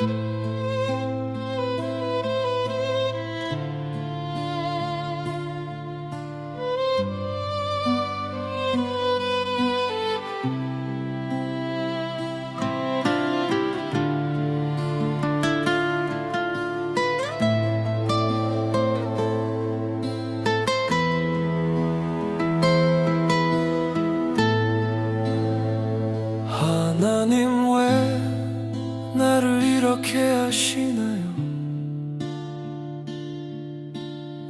하나 나를 이렇게 하시나요?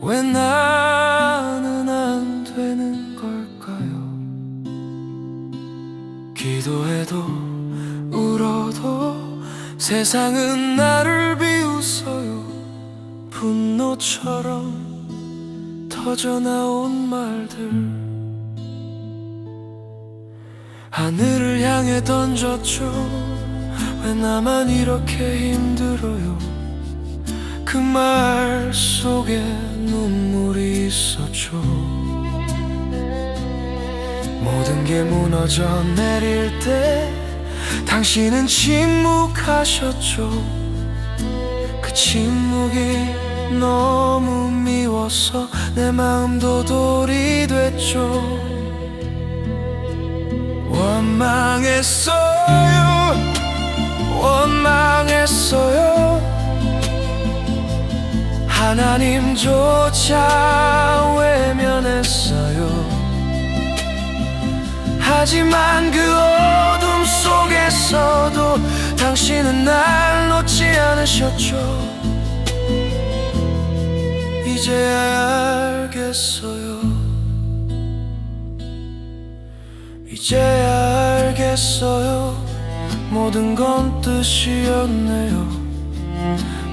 왜 나는 안 되는 걸까요? 기도해도 울어도 세상은 나를 비웃어요 분노처럼 터져나온 말들 하늘을 향해 던졌죠 왜 나만 이렇게 힘들어요? 그 말 속에 눈물이 있었죠. 모든 게 무너져 내릴 때 당신은 침묵하셨죠. 그 침묵이 너무 미워서 내 마음도 돌이 됐죠. 원망했어요 원 망했어요. 하나님조차 외면했어요. 하지만 그 어둠 속에서도 당신은 날 놓지 않으셨죠. 이제야 알겠어요. 이제야 알겠어요 모든 건 뜻이었네요.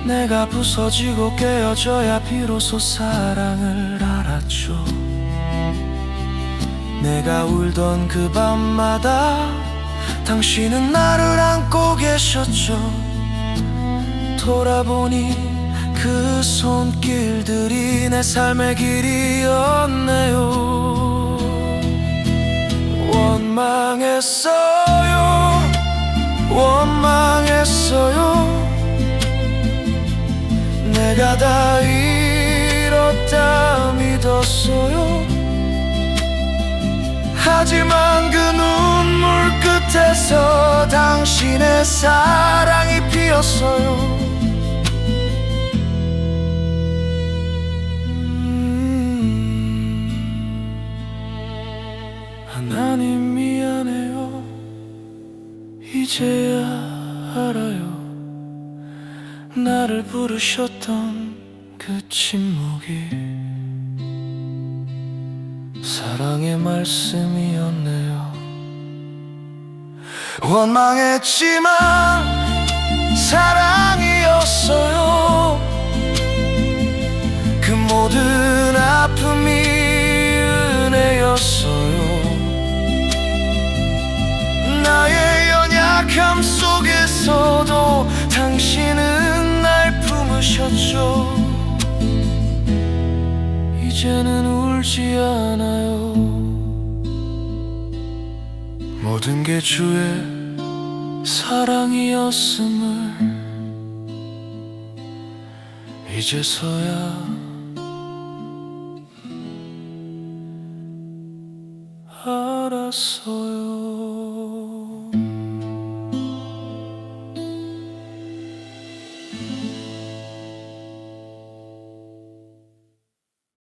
내가 부서지고 깨어져야 비로소 사랑을 알았죠. 내가 울던 그 밤마다 당신은 나를 안고 계셨죠. 돌아보니 그 손길들이 내 삶의 길이었네요. 원망했어요 원망했어요. 내가 다 잃었다 믿었어요. 하지만 그 눈물 끝에서 당신의 사랑이 피었어요 이제야 알아요. 나를 부르셨던 그 침묵이 사랑의 말씀이었네요. 원망했지만 사랑이었어요. 그 모든 아픔이 은혜였어요. 나의 품으셨죠. 이제는 울지 않아요. 모든 게 주의 사랑이었음을 이제서야 알았어요